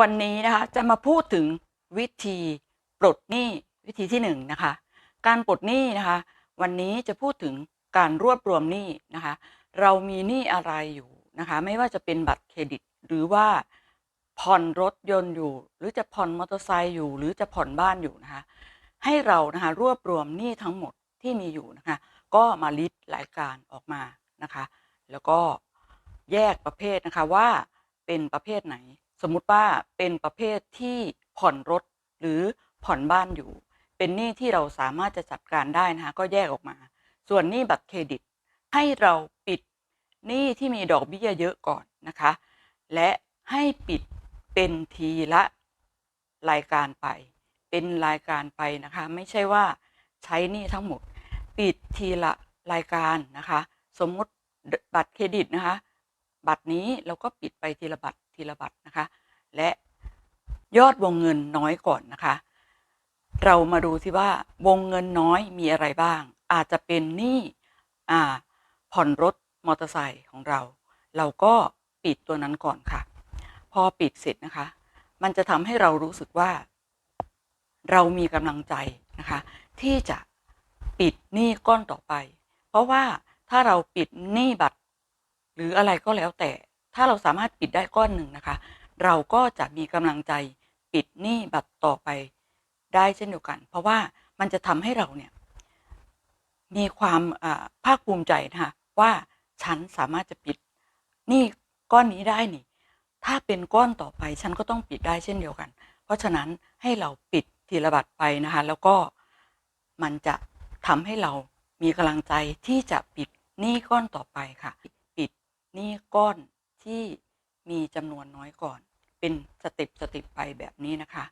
วันนี้นะคะจะมาพูดถึงวิธีปลดหนี้วิธีที่หนึ่งนะคะการปลดหนี้นะคะวันนี้จะพูดถึงการรวบรวมหนี้นะคะเรามีหนี้อะไรอยู่นะคะไม่ว่าจะเป็นบัตรเครดิต หรือว่าผ่อนรถยนต์อยู่ หรือจะผ่อนมอเตอร์ไซค์อยู่ หรือจะผ่อนบ้านอยู่นะคะให้เรานะคะรวบรวมหนี้ทั้งหมดที่มีอยู่นะคะก็มาลิสต์รายการออกมานะคะแล้วก็แยกประเภทนะคะว่าเป็นประเภทไหน สมมุติว่าเป็นประเภทที่ผ่อนรถหรือผ่อนบ้านอยู่ เป็นหนี้ที่เราสามารถจะจัดการได้นะคะก็แยกออกมา ส่วนหนี้บัตรเครดิต ให้เราปิดหนี้ที่มีดอกเบี้ยเยอะก่อนนะคะ และให้ปิดเป็นทีละรายการไป เป็นรายการไปนะคะ ไม่ใช่ว่าใช้หนี้ทั้งหมด ปิดทีละรายการนะคะ สมมติบัตรเครดิตนะคะ บัตรนี้เราก็ปิดไปทีละบัตร ทีละบัตรนะคะ และยอดวงเงินน้อยก่อนนะคะ เรามาดูที่ว่าวงเงินน้อยมีอะไรบ้าง อาจจะเป็นหนี้อ่าผ่อนรถมอเตอร์ไซค์ของเรา เราก็ปิดตัวนั้นก่อนค่ะ พอปิดเสร็จนะคะ มันจะทำให้เรารู้สึกว่า เรามีกำลังใจนะคะ ที่จะปิดหนี้ก้อนต่อไป เพราะว่าถ้าเราปิดหนี้บัตร หรืออะไรก็แล้วแต่ ถ้าเราสามารถปิดได้ก้อนหนึ่งนะคะ เราก็จะมีกำลังใจปิดหนี้บัตรต่อไปได้เช่นเดียวกัน เพราะว่ามันจะทำให้เราเนี่ยมีความภาคภูมิใจนะคะว่าฉันสามารถจะปิดหนี้ก้อนนี้ได้นี่ ถ้าเป็นก้อนต่อไปฉันก็ต้องปิดได้เช่นเดียวกัน เพราะฉะนั้นให้เราปิดทีละบัตรไปนะคะ แล้วก็มันจะทำให้เรามีกำลังใจที่จะปิดหนี้ก้อนต่อไปค่ะ ปิดหนี้ก้อน มีจำนวนน้อยก่อน เป็นสเต็ปสเต็ปไปแบบนี้นะคะ